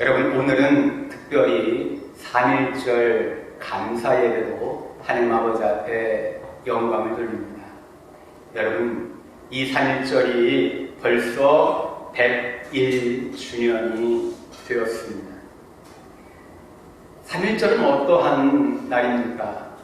여러분 오늘은 특별히 3.1절 감사 예배로 하나님 아버지 앞에 영광을 돌립니다. 여러분 이 3.1절이 벌써 101주년이 되었습니다. 3.1절은 어떠한 날입니까?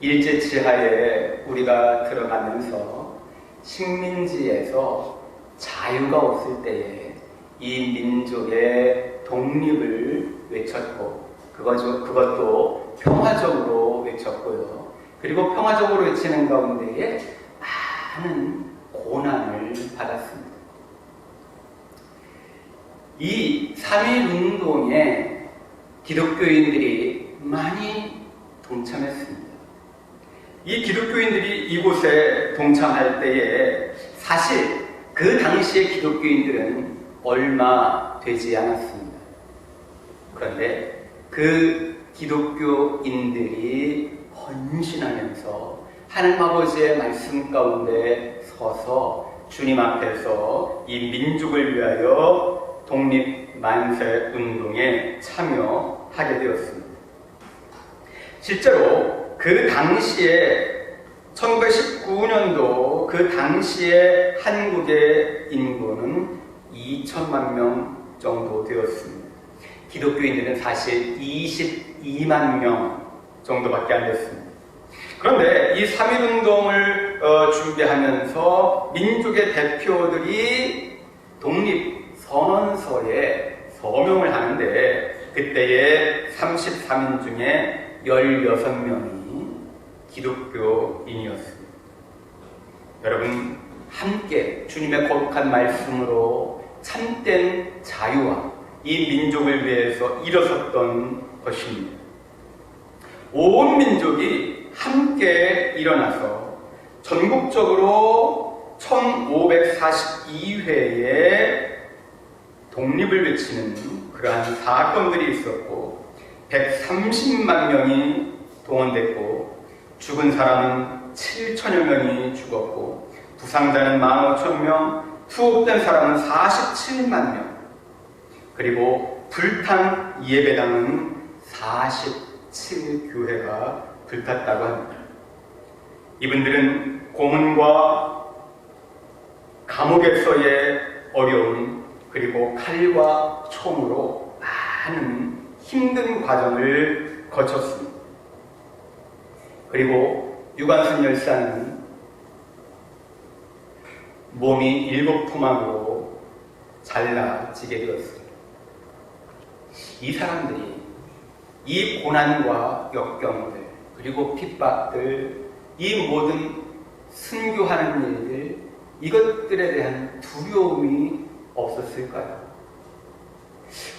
일제치하에 우리가 들어가면서 식민지에서 자유가 없을 때에 이 민족의 독립을 외쳤고 그것도, 평화적으로 외쳤고요. 그리고 평화적으로 외치는 가운데에 많은 고난을 받았습니다. 이3.1 운동에 기독교인들이 많이 동참했습니다. 이 기독교인들이 이곳에 동참할 때에 사실 그 당시의 기독교인들은 얼마 되지 않았습니다. 그런데 그 기독교인들이 헌신하면서 하나님 아버지의 말씀 가운데 서서 주님 앞에서 이 민족을 위하여 독립 만세 운동에 참여하게 되었습니다. 실제로 그 당시에 1919년도 그 당시에 한국의 인구는 2천만 명 정도 되었습니다. 기독교인들은 사실 22만 명 정도밖에 안 됐습니다. 그런데 이 3.1운동을 어, 준비하면서 민족의 대표들이 독립선언서에 서명을 하는데 그때의 33인 중에 16명이 기독교인이었습니다. 여러분 함께 주님의 거룩한 말씀으로 참된 자유와 이 민족을 위해서 일어섰던 것입니다. 온 민족이 함께 일어나서 전국적으로 1542회의 독립을 외치는 그러한 사건들이 있었고 130만 명이 동원됐고 죽은 사람은 7천여 명이 죽었고 부상자는 15,000명, 투옥된 사람은 47만 명, 그리고 불탄 예배당은 47교회가 불탔다고 합니다. 이분들은 고문과 감옥에서의 어려움, 그리고 칼과 총으로 많은 힘든 과정을 거쳤습니다. 그리고 유관순 열사는 몸이 일곱 토막으로 잘라지게 되었습니다. 이 사람들이 이 고난과 역경들, 그리고 핍박들, 이 모든 순교하는 일들, 이것들에 대한 두려움이 없었을까요?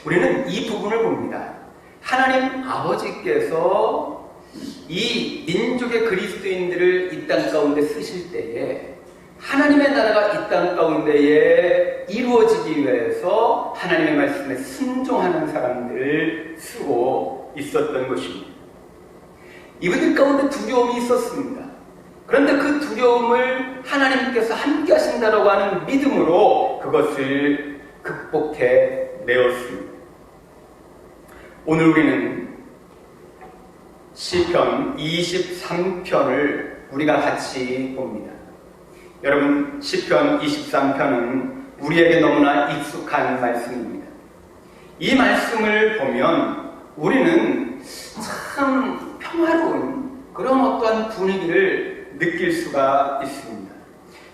우리는 이 부분을 봅니다. 하나님 아버지께서 이 민족의 그리스도인들을 이 땅 가운데 쓰실 때에 하나님의 나라가 이 땅 가운데에 이루어지기 위해서 하나님의 말씀에 순종하는 사람들을 쓰고 있었던 것입니다. 이분들 가운데 두려움이 있었습니다. 그런데 그 두려움을 하나님께서 함께 하신다라고 하는 믿음으로 그것을 극복해 내었습니다. 오늘 우리는 시편 23편을 우리가 같이 봅니다. 여러분, 시편 23편은 우리에게 너무나 익숙한 말씀입니다. 이 말씀을 보면 우리는 참 평화로운 그런 어떠한 분위기를 느낄 수가 있습니다.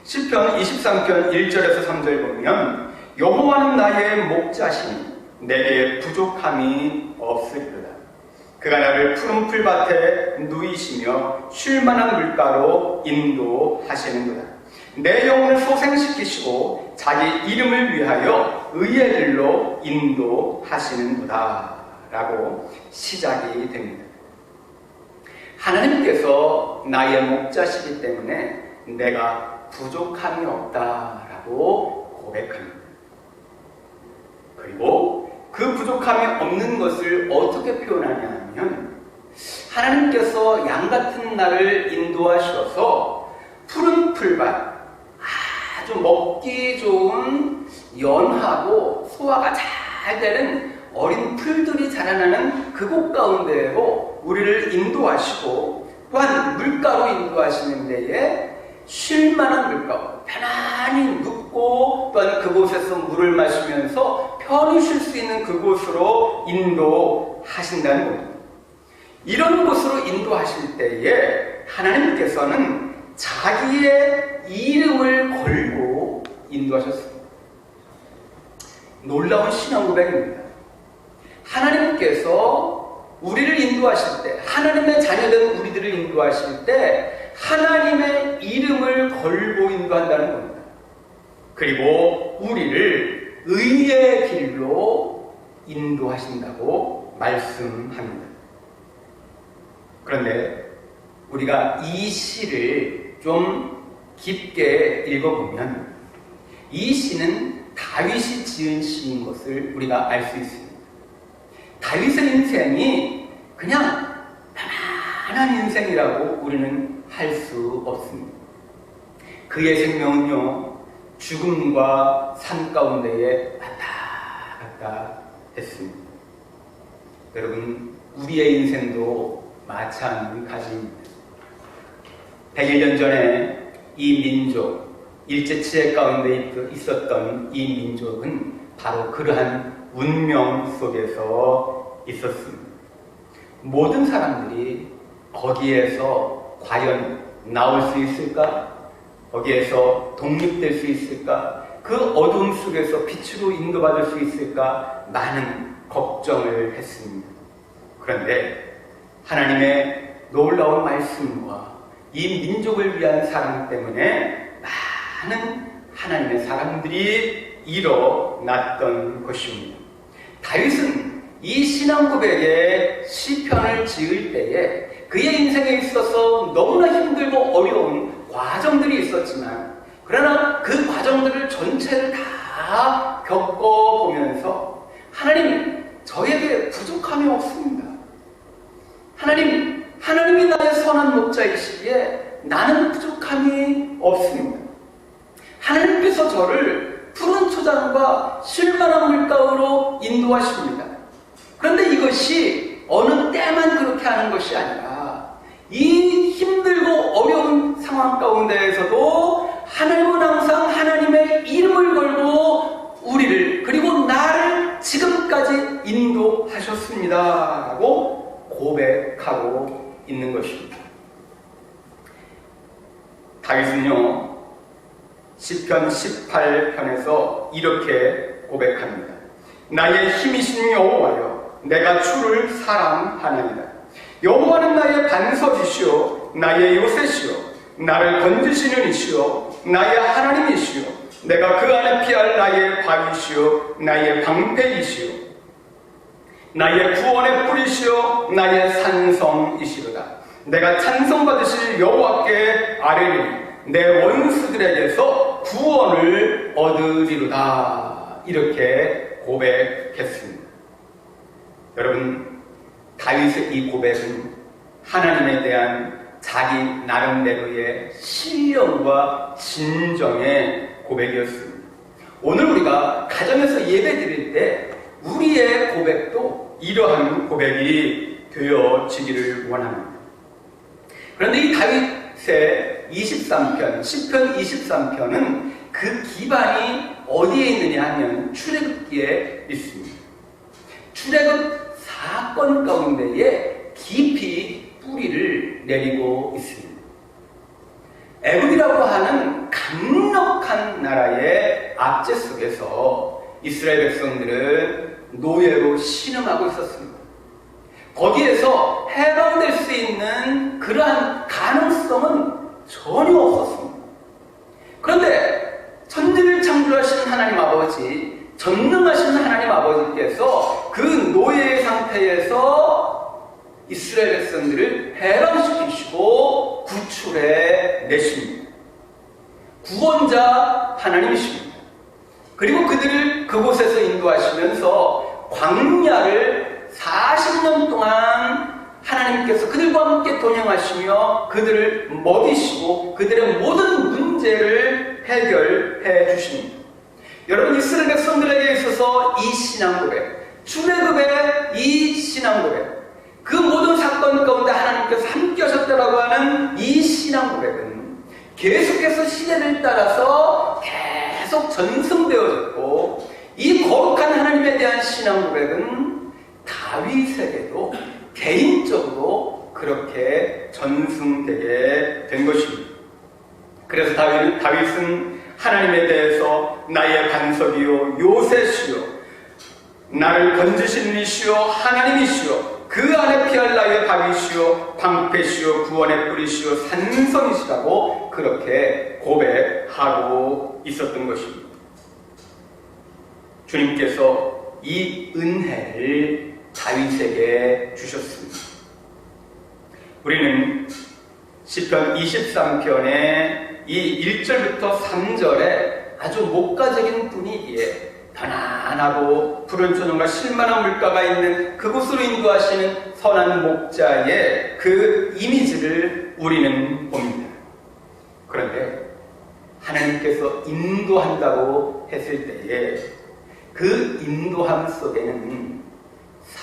시편 23편 1절에서 3절 보면 여호와는 나의 목자시니 내게 부족함이 없으리로다. 그가 나를 푸른 풀밭에 누이시며 쉴 만한 물가로 인도하시는도다. 내 영혼을 소생시키시고 자기 이름을 위하여 의의 길로 인도하시는도다. 라고 시작이 됩니다. 하나님께서 나의 목자시기 때문에 내가 부족함이 없다라고 고백합니다. 그리고 그 부족함이 없는 것을 어떻게 표현하냐 하면 하나님께서 양 같은 나를 인도하셔서 푸른 풀밭 아주 먹기 좋은 연하고 소화가 잘 되는 어린 풀들이 자라나는 그곳 가운데로 우리를 인도하시고 또한 물가로 인도하시는 데에 쉴만한 물가, 편안히 눕고 또한 그곳에서 물을 마시면서 편히 쉴 수 있는 그곳으로 인도하신다는 겁니다. 이런 곳으로 인도하실 때에 하나님께서는 자기의 이름을 걸고 인도하셨습니다. 놀라운 신앙 고백입니다. 하나님께서 우리를 인도하실 때, 하나님의 자녀된 우리들을 인도하실 때, 하나님의 이름을 걸고 인도한다는 겁니다. 그리고 우리를 의의 길로 인도하신다고 말씀합니다. 그런데 우리가 이 시를 좀 깊게 읽어보면 이 시는 다윗이 지은 시인 것을 우리가 알 수 있습니다. 다윗의 인생이 그냥 편안한 인생이라고 우리는 할 수 없습니다. 그의 생명은요, 죽음과 삶 가운데에 왔다 갔다 했습니다. 여러분, 우리의 인생도 마찬가지입니다. 100일 전에 이 민족, 일제치해 가운데 있었던 이 민족은 바로 그러한 운명 속에서 있었습니다. 모든 사람들이 거기에서 과연 나올 수 있을까? 거기에서 독립될 수 있을까? 그 어둠 속에서 빛으로 인도받을 수 있을까? 많은 걱정을 했습니다. 그런데 하나님의 놀라운 말씀과 이 민족을 위한 사랑 때문에 많은 하나님의 사람들이 일어났던 것입니다. 다윗은 이 신앙 고백에 시편을 지을 때에 그의 인생에 있어서 너무나 힘들고 어려운 과정들이 있었지만 그러나 그 과정들을 전체를 다 겪어보면서 하나님 저에게 부족함이 없습니다. 하나님 하나님이 나의 선한 목자이시기에 나는 부족함이 없습니다. 하나님께서 저를 푸른 초장과 실만한 물가로 인도하십니다. 그런데 이것이 어느 때만 그렇게 하는 것이 아니라 이 힘들고 어려운 상황 가운데에서도 하나님은 항상 하나님의 이름을 걸고 우리를 그리고 나를 지금까지 인도하셨습니다. 라고 고백하고 있는 것입니다. 다윗은요, 10편 18편에서 이렇게 고백합니다. 나의 힘이신 여호와여, 내가 주를 사랑하나이다. 여호와는 나의 반석이시오, 나의 요새시오, 나를 건지시는 이시오, 나의 하나님이시오, 내가 그 안에 피할 나의 바위시오, 나의 방패이시오, 나의 구원의 뿌리시오, 나의 산성이시로다. 내가 찬송받으실 여호와께 아뢰리니 내 원수들에게서 구원을 얻으리로다. 이렇게 고백했습니다. 여러분, 다윗의 이 고백은 하나님에 대한 자기 나름대로의 신령과 진정의 고백이었습니다. 오늘 우리가 가정에서 예배 드릴 때 우리의 고백도 이러한 고백이 되어지기를 원합니다. 그런데 이 다윗의 23편, 10편 23편은 그 기반이 어디에 있느냐 하면 출애굽기에 있습니다. 출애굽 사건 가운데에 깊이 뿌리를 내리고 있습니다. 애굽이라고 하는 강력한 나라의 압제 속에서 이스라엘 백성들은 노예로 신음하고 있었습니다. 거기에서 해방될 수 있는 그러한 가능성은 전혀 없었습니다. 그런데 천지를 창조하신 하나님 아버지, 전능하신 하나님 아버지께서 그 노예의 상태에서 이스라엘 백성들을 해방시키시고 구출해 내십니다. 구원자 하나님이십니다. 그리고 그들을 그곳에서 인도하시면서 광야를 40년 동안 하나님께서 그들과 함께 동행하시며 그들을 먹이시고 그들의 모든 문제를 해결해 주십니다. 여러분 이스라엘 백성들에게 있어서 이 신앙 고백 출애굽의 이 신앙 고백, 그 모든 사건 가운데 하나님께서 함께 하셨다라고 하는 이 신앙 고백은 계속해서 시대를 따라서 계속 전승되어졌고 이 거룩한 하나님에 대한 신앙 고백은 다윗에게도 개인적으로 그렇게 전승되게 된 것입니다. 그래서 다윗, 다윗은 하나님에 대해서 나의 반석이요 요새시요 나를 건지신 이시요 하나님이시요 그 안에 피할 나의 밥이시요 방패시요 구원의 뿌리시요 산성이시라고 그렇게 고백하고 있었던 것입니다. 주님께서 이 은혜를 다윗에게 주셨습니다. 우리는 시편 23편의 이 1절부터 3절에 아주 목가적인 분위기에 편안하고 푸른 초정과 실만한 물가가 있는 그곳으로 인도하시는 선한 목자의 그 이미지를 우리는 봅니다. 그런데 하나님께서 인도한다고 했을 때에 그 인도함 속에는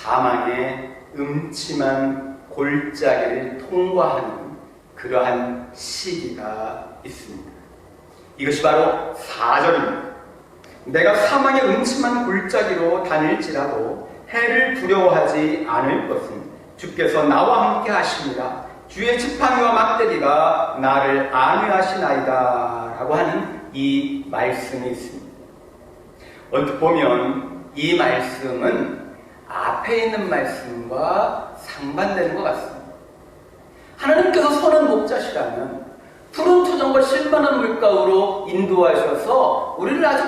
사망의 음침한 골짜기를 통과하는 그러한 시기가 있습니다. 이것이 바로 4절입니다. 내가 사망의 음침한 골짜기로 다닐지라도 해를 두려워하지 않을 것은 주께서 나와 함께 하십니다. 주의 지팡이와 막대기가 나를 안위하시나이다 라고 하는 이 말씀이 있습니다. 언뜻 보면 이 말씀은 앞에 있는 말씀과 상반되는 것 같습니다. 하나님께서 선한 목자시라면 푸른 토종과 실만한 물가로 인도하셔서 우리를 아주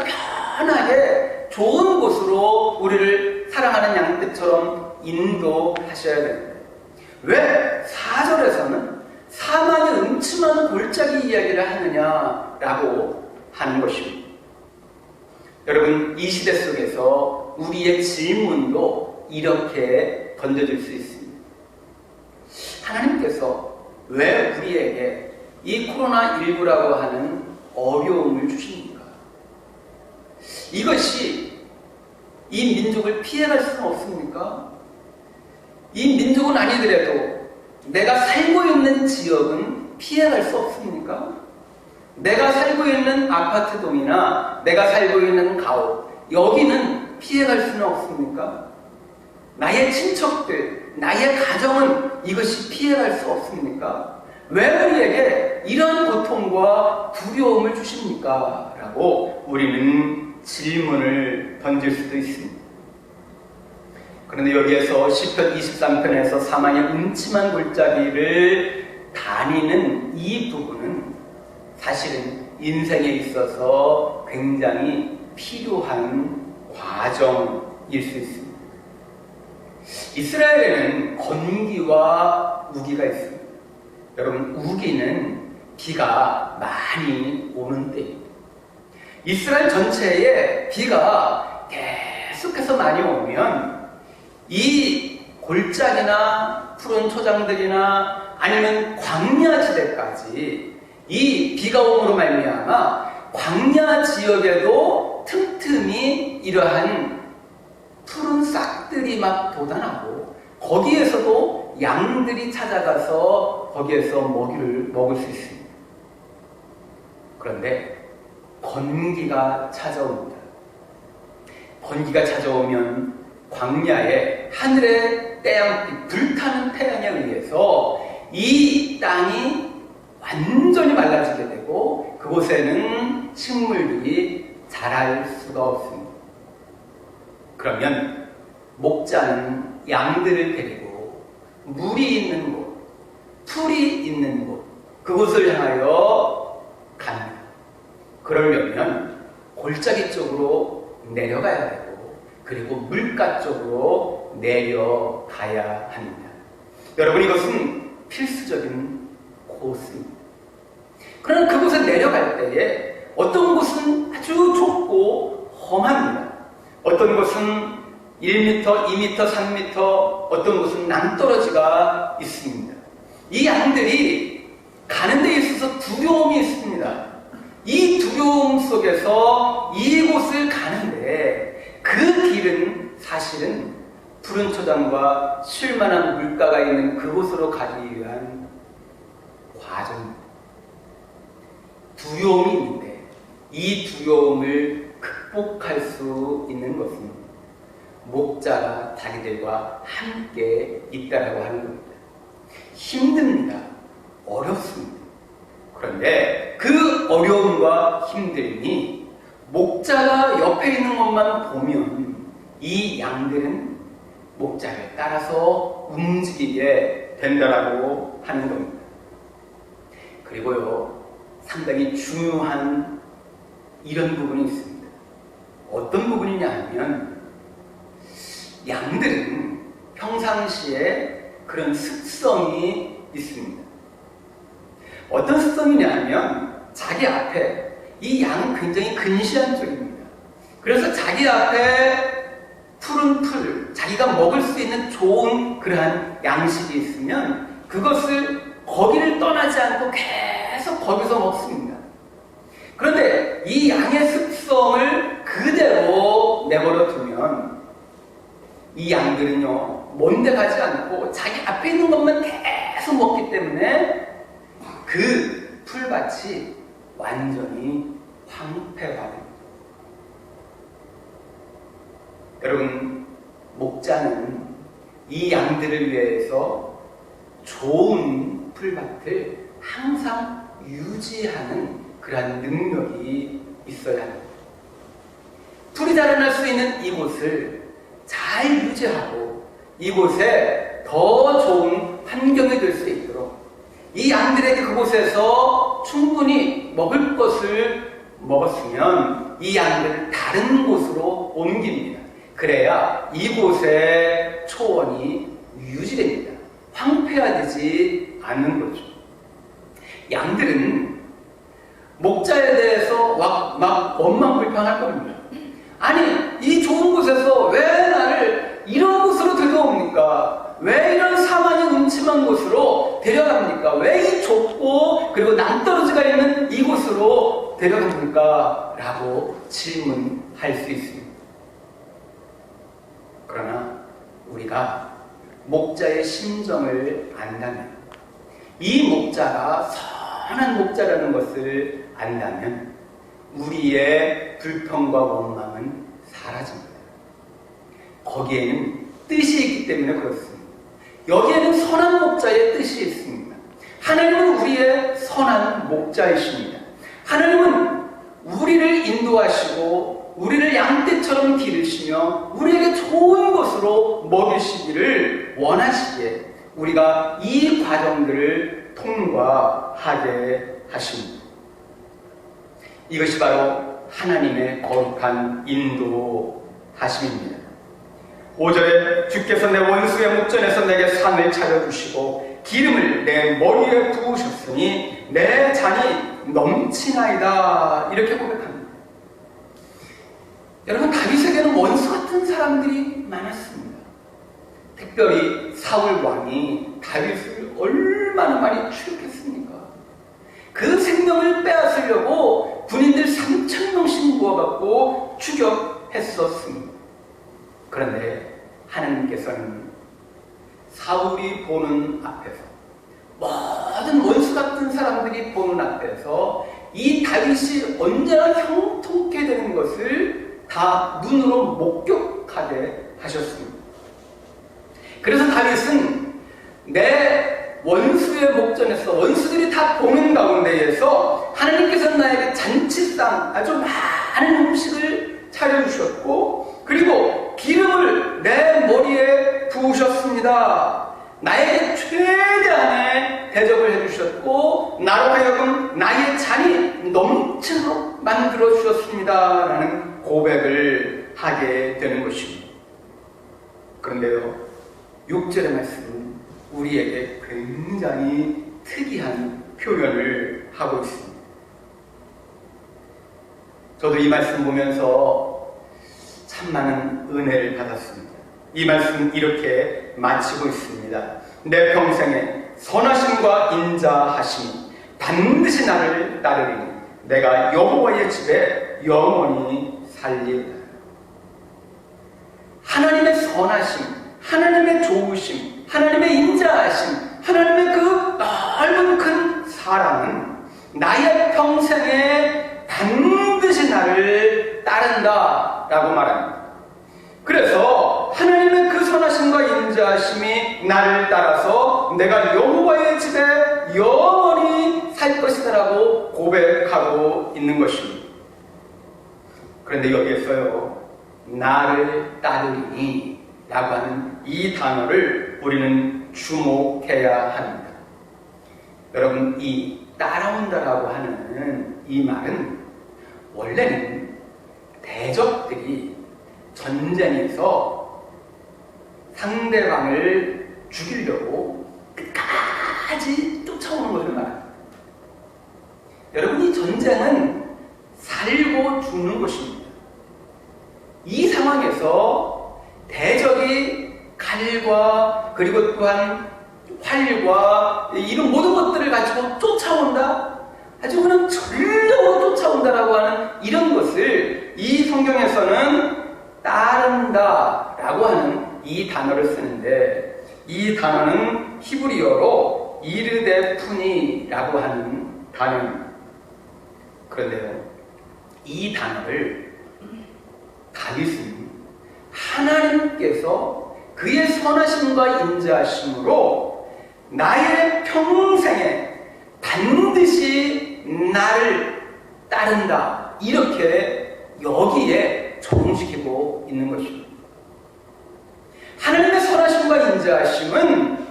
편하게 좋은 곳으로 우리를 사랑하는 양떼처럼 인도하셔야 됩니다. 왜 4절에서는 사망의 음침한 골짜기 이야기를 하느냐라고 하는 것입니다. 여러분, 이 시대 속에서 우리의 질문도 이렇게 던져질 수 있습니다. 하나님께서 왜 우리에게 이 코로나19라고 하는 어려움을 주십니까? 이것이 이 민족을 피해갈 수는 없습니까? 이 민족은 아니더라도 내가 살고 있는 지역은 피해갈 수 없습니까? 내가 살고 있는 아파트 동이나 내가 살고 있는 가옥, 여기는 피해갈 수는 없습니까? 나의 친척들, 나의 가정은 이것이 피해갈 수 없습니까? 왜 우리에게 이런 고통과 두려움을 주십니까? 라고 우리는 질문을 던질 수도 있습니다. 그런데 여기에서 10편 23편에서 사망의 음침한 골짜기를 다니는 이 부분은 사실은 인생에 있어서 굉장히 필요한 과정일 수 있습니다. 이스라엘에는 건기와 우기가 있습니다. 여러분, 우기는 비가 많이 오는 때입니다. 이스라엘 전체에 비가 계속해서 많이 오면 이 골짜기나 푸른 초장들이나 아니면 광야지대까지 이 비가 오므로 말미암아 광야 지역에도 틈틈이 이러한 푸른 싹들이 막 돋아나고 거기에서도 양들이 찾아가서 거기에서 먹이를 먹을 수 있습니다. 그런데 건기가 찾아옵니다. 건기가 찾아오면 광야에 하늘의 태양, 불타는 태양에 의해서 이 땅이 완전히 말라지게 되고 그곳에는 식물들이 자랄 수가 없습니다. 그러면 목자는 양들을 데리고 물이 있는 곳, 풀이 있는 곳, 그곳을 향하여 갑니다. 그러려면 골짜기 쪽으로 내려가야 되고, 그리고 물가 쪽으로 내려가야 합니다. 여러분, 이것은 필수적인 코스입니다. 그러나 그곳에 내려갈 때에 어떤 곳은 아주 좁고 험합니다. 어떤 곳은 1m, 2m, 3m, 어떤 곳은 낭떠러지가 있습니다. 이 양들이 가는 데 있어서 두려움이 있습니다. 이 두려움 속에서 이곳을 가는데 그 길은 사실은 푸른 초장과 쉴만한 물가가 있는 그곳으로 가기 위한 과정. 두려움이 있는데 이 두려움을 극복할 수 있는 것은 목자가 자기들과 함께 있다라고 하는 겁니다. 힘듭니다. 어렵습니다. 그런데 그 어려움과 힘듦이 목자가 옆에 있는 것만 보면 이 양들은 목자를 따라서 움직이게 된다라고 하는 겁니다. 그리고요, 상당히 중요한 이런 부분이 있습니다. 어떤 부분이냐 하면 양들은 평상시에 그런 습성이 있습니다. 어떤 습성이냐 하면 자기 앞에 이 양은 굉장히 근시한 쪽입니다. 그래서 자기 앞에 푸른 풀, 자기가 먹을 수 있는 좋은 그러한 양식이 있으면 그것을 거기를 떠나지 않고 계속 거기서 먹습니다. 그런데 이 양의 습성을 그대로 내버려 두면 이 양들은요, 먼데 가지 않고 자기 앞에 있는 것만 계속 먹기 때문에 그 풀밭이 완전히 황폐화 됩니다. 여러분, 목자는 이 양들을 위해서 좋은 풀밭을 항상 유지하는 그러한 능력이 있어야 합니다. 풀이 자라날 수 있는 이곳을 잘 유지하고 이곳에 더 좋은 환경이 될 수 있도록 이 양들에게 그곳에서 충분히 먹을 것을 먹었으면 이 양들을 다른 곳으로 옮깁니다. 그래야 이곳의 초원이 유지됩니다. 황폐화되지 않는 거죠. 양들은 목자에 대해서 막, 막 원망 불평할 겁니다. 아니, 이 좋은 곳에서 왜 나를 이런 곳으로 데려옵니까? 왜 이런 사망이 음침한 곳으로 데려갑니까? 왜 이 좁고 그리고 낭떠러지가 있는 이곳으로 데려갑니까? 라고 질문할 수 있습니다. 그러나 우리가 목자의 심정을 안다면 이 목자가 선한 목자라는 것을 안다면 우리의 불평과 원망은 사라집니다. 거기에는 뜻이 있기 때문에 그렇습니다. 여기에는 선한 목자의 뜻이 있습니다. 하나님은 우리의 선한 목자이십니다. 하나님은 우리를 인도하시고 우리를 양떼처럼 기르시며 우리에게 좋은 것으로 먹이시기를 원하시기에 우리가 이 과정들을 통과하게 하십니다. 이것이 바로 하나님의 거룩한 인도하심입니다. 5절에 주께서 내 원수의 목전에서 내게 상을 차려주시고 기름을 내 머리에 부으셨으니 내 잔이 넘치나이다 이렇게 고백합니다. 여러분 다윗에게는 원수 같은 사람들이 많았습니다. 특별히 사울 왕이 다윗을 얼마나 많이 추격했습니까? 그 생명을 빼앗으려고 군인들 3천 모아갖고 추격했었습니다. 그런데 하나님께서는 사울이 보는 앞에서 모든 원수 같은 사람들이 보는 앞에서 이 다윗이 언제나 형통케 되는 것을 다 눈으로 목격하게 하셨습니다. 그래서 다윗은 내 원수의 목전에서 원수들이 다 보는 가운데에서 하나님께서 나에게 잔치상 아주 많은 음식을 차려주셨고 그리고 기름을 내 머리에 부으셨습니다. 나에게 최대한의 대접을 해주셨고 나로 하여금 나의 잔이 넘치도록 만들어 주셨습니다. 라는 고백을 하게 되는 것입니다. 그런데요, 6절의 말씀은 우리에게 굉장히 특이한 표현을 하고 있습니다. 저도 이 말씀 보면서 참 많은 은혜를 받았습니다. 이 말씀은 이렇게 마치고 있습니다. 내 평생에 선하심과 인자하심이 반드시 나를 따르리니 내가 여호와의 집에 영원히 살리다. 하나님의 선하심, 하나님의 좋으심, 하나님의 인자하심, 하나님의 그 넓은 큰 사랑은 나의 평생에 반드시 나를 따른다 라고 말합니다. 그래서 하나님의 그 선하심과 인자하심이 나를 따라서 내가 여호와의 집에 영원히 살 것이다라고 고백하고 있는 것입니다. 그런데 여기에서요, 나를 따르니 라고 하는 이 단어를 우리는 주목해야 합니다. 여러분, 이 따라온다라고 하는 이 말은 원래는 대적들이 전쟁에서 상대방을 죽이려고 끝까지 쫓아오는 것을 말합니다. 여러분, 이 전쟁은 살고 죽는 것입니다. 이 상황에서 대적이 칼과 그리고 또한 활과 이런 모든 것들을 가지고 쫓아온다? 아주 그냥 전력으로 쫓아온다라고 하는 이런 것을 이 성경에서는 따른다라고 하는 이 단어를 쓰는데 이 단어는 히브리어로 이르데푸니라고 하는 단어입니다. 그런데요, 이 단어를 다윗은 하나님께서 그의 선하심과 인자하심으로 나의 평생에 반드시 나를 따른다. 이렇게 여기에 적용시키고 있는 것입니다. 하나님의 선하심과 인자하심은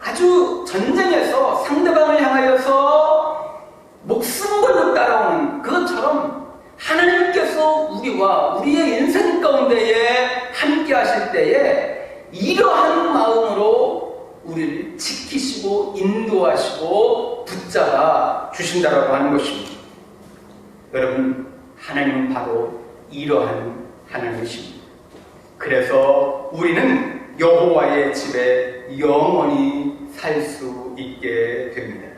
아주 전쟁에서 상대방을 향하여서 목숨 걸고 따라오는 그것처럼 하나님께서 우리와 우리의 인생 가운데에 함께 하실 때에 이러한 마음으로 우리를 지키시고 인도하시고 붙잡아 주신다라고 하는 것입니다. 여러분, 하나님은 바로 이러한 하나님이십니다. 그래서 우리는 여호와의 집에 영원히 살 수 있게 됩니다.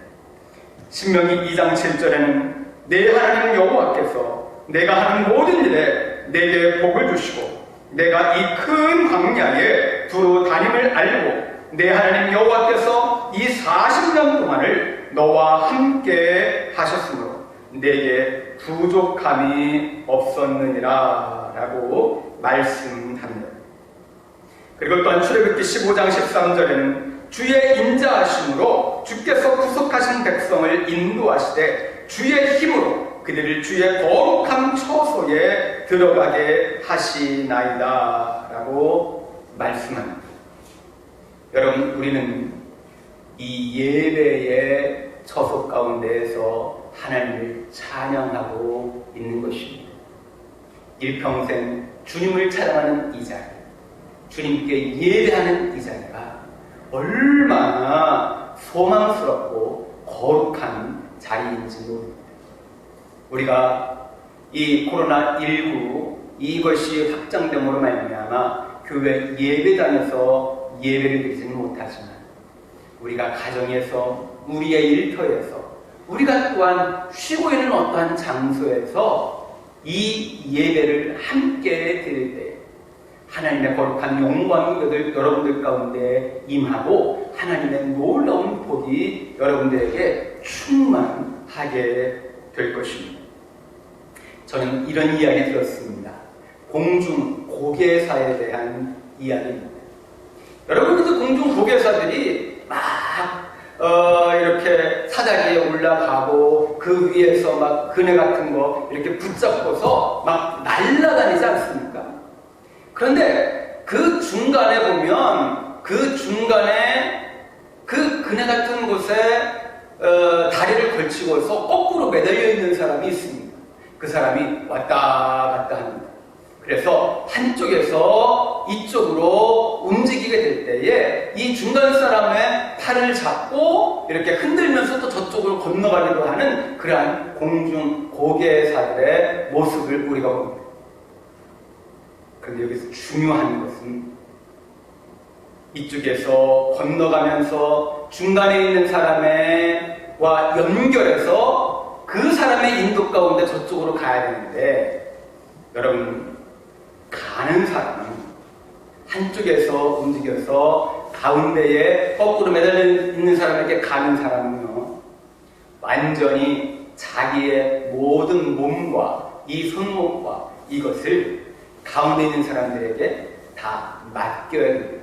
신명기 2장 7절에는 내 하나님 여호와께서 내가 하는 모든 일에 내게 복을 주시고 내가 이 큰 광야에 두루 다님을 알고 내 하나님 여호와께서 이 40년 동안을 너와 함께 하셨으므로 내게 부족함이 없었느니라 라고 말씀합니다. 그리고 또한 출애굽기 15장 13절에는 주의 인자하심으로 주께서 구속하신 백성을 인도하시되 주의 힘으로 그들을 주의 거룩한 처소에 들어가게 하시나이다 라고 말씀합니다. 여러분 우리는 이 예배의 처소 가운데에서 하나님을 찬양하고 있는 것입니다. 일평생 주님을 찬양하는 이 자리, 주님께 예배하는 이 자리가 얼마나 소망스럽고 거룩한 자리인지 모릅니다. 우리가 이 코로나19 이것이 확장됨으로 말미암아 교회 예배당에서 예배를 드리지는 못하지만 우리가 가정에서 우리의 일터에서 우리가 또한 쉬고 있는 어떠한 장소에서 이 예배를 함께 드릴 때 하나님의 거룩한 영광이 여러분들 가운데 임하고 하나님의 놀라운 복이 여러분들에게 충만하게 될 것입니다. 저는 이런 이야기 들었습니다. 공중 고개사에 대한 이야기입니다. 여러분들도 공중 고개사들이 막 어, 이렇게 사다리에 올라가고 그 위에서 막 그네 같은 거 이렇게 붙잡고서 막 날아다니지 않습니까? 그런데 그 중간에 보면 그 중간에 그 그네 같은 곳에 어, 다리를 걸치고서 거꾸로 매달려 있는 사람이 있습니다. 그 사람이 왔다 갔다 합니다. 그래서 한쪽에서 이쪽으로 움직이게 될 때에 이 중간 사람의 팔을 잡고 이렇게 흔들면서 또 저쪽으로 건너가기도 하는 그러한 공중 고개사들의 모습을 우리가 봅니다. 그런데 여기서 중요한 것은 이쪽에서 건너가면서 중간에 있는 사람과 연결해서 그 사람의 인도 가운데 저쪽으로 가야 되는데 여러분 가는 사람은 한쪽에서 움직여서 가운데에 거꾸로 매달려 있는 사람에게 가는 사람은요, 완전히 자기의 모든 몸과 이 손목과 이것을 가운데 있는 사람들에게 다 맡겨야 됩니다.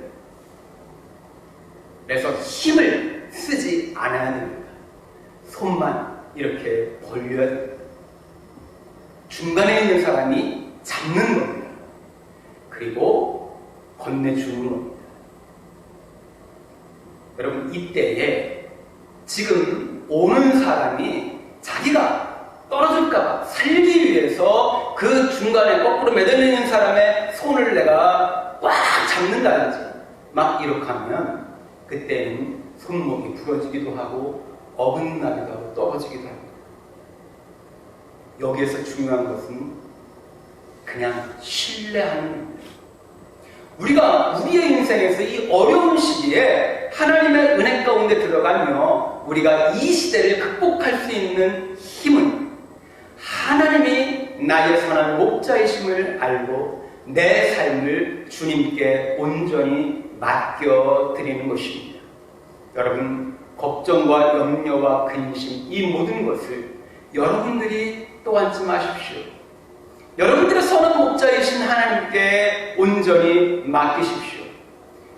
그래서 힘을 쓰지 않아야 됩니다. 손만 이렇게 벌려야. 중간에 있는 사람이 잡는 겁니다. 그리고 건네주는 겁니다. 여러분, 이때에 지금 오는 사람이 자기가 떨어질까봐 살기 위해서 그 중간에 거꾸로 매달려 있는 사람의 손을 내가 꽉 잡는다든지 막 이렇게 하면 그때는 손목이 부러지기도 하고 어긋나기도 하고 떨어지기도 합니다. 여기에서 중요한 것은 그냥 신뢰하는 겁니다. 우리가 우리의 인생에서 이 어려운 시기에 하나님의 은혜 가운데 들어가며 우리가 이 시대를 극복할 수 있는 힘은 하나님이 나의 선한 목자이심을 알고 내 삶을 주님께 온전히 맡겨드리는 것입니다. 여러분, 걱정과 염려와 근심, 이 모든 것을 여러분들이 떠안지 마십시오. 여러분들의 선한 목자이신 하나님께 온전히 맡기십시오.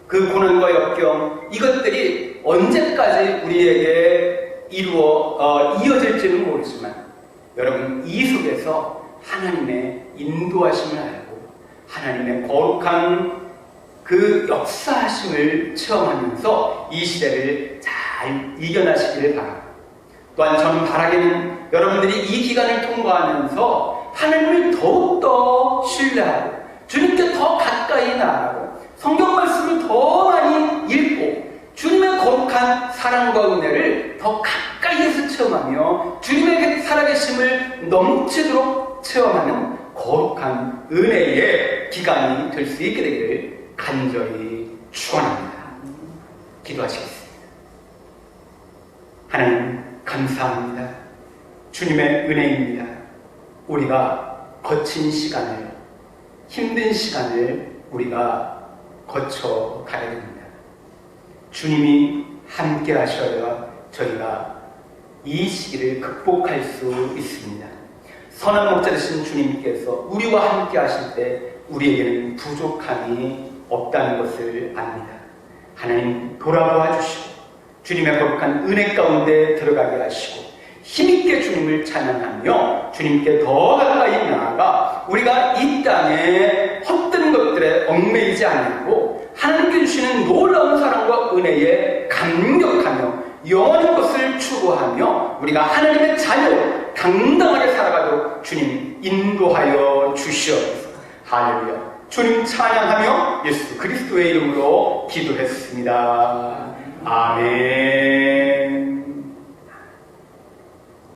그 고난과 역경, 이것들이 언제까지 우리에게 이루어, 어, 이어질지는 모르지만, 여러분, 이 속에서 하나님의 인도하심을 알고, 하나님의 거룩한 그 역사하심을 체험하면서 이 시대를 잘 이겨나시기를 바랍니다. 또한 저는 바라기는 여러분들이 이 기간을 통과하면서 하나님을 더욱더 신뢰하고 주님께 더 가까이 나아가고 성경 말씀을 더 많이 읽고 주님의 거룩한 사랑과 은혜를 더 가까이에서 체험하며 주님의 살아계심을 넘치도록 체험하는 거룩한 은혜의 기간이 될 수 있게 되기를 간절히 축원합니다. 기도하시겠습니다. 하나님 감사합니다. 주님의 은혜입니다. 우리가 거친 시간을 힘든 시간을 우리가 거쳐 가야 됩니다. 주님이 함께 하셔야 저희가 이 시기를 극복할 수 있습니다. 선한 목자 되신 주님께서 우리와 함께 하실 때 우리에게는 부족함이 없다는 것을 압니다. 하나님 돌아보아 주시고 주님의 거룩한 은혜 가운데 들어가게 하시고 힘있게 주님을 찬양하며 주님께 더 가까이 나아가 우리가 이 땅에 헛된 것들에 얽매이지 않고 하나님께 주시는 놀라운 사랑과 은혜에 감격하며 영원한 것을 추구하며 우리가 하나님의 자녀로 당당하게 살아가도록 주님 인도하여 주시옵소서. 할렐루야. 주님 찬양하며 예수 그리스도의 이름으로 기도했습니다. 아멘.